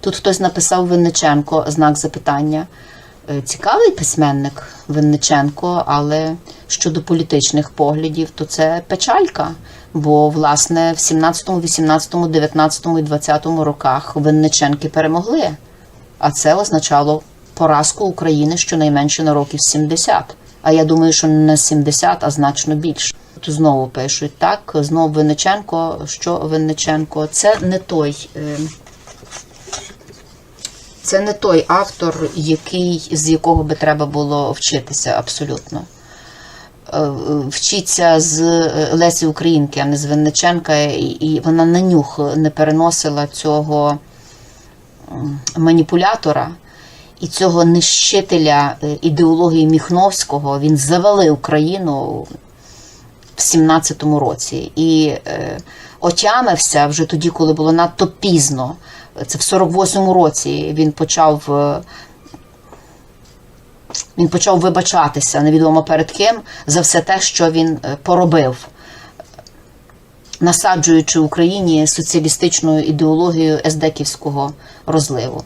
Тут хтось написав Винниченко знак запитання. Е, Цікавий письменник Винниченко, але щодо політичних поглядів, то це печалька. Бо, власне, в 17, 18, 19 і 20 роках Винниченки перемогли. А це означало поразку України щонайменше на років 70. А я думаю, що не 70, а значно більше. Тут знову пишуть так, знову Винниченко. Що Винниченко? Це не той. е, Це не той автор, який, з якого би треба було вчитися абсолютно. Е, Вчиться з е, Лесі Українки, а не з Винниченка, і, вона на нюх не переносила цього маніпулятора і цього нищителя е, ідеології Міхновського. Він завалив країну в 17-му році і е, отямився вже тоді, коли було надто пізно. Це в 48-му році він почав. е, Він почав вибачатися невідомо перед ким за все те, що він е, поробив, насаджуючи Україні соціалістичною ідеологією ездеківського розливу.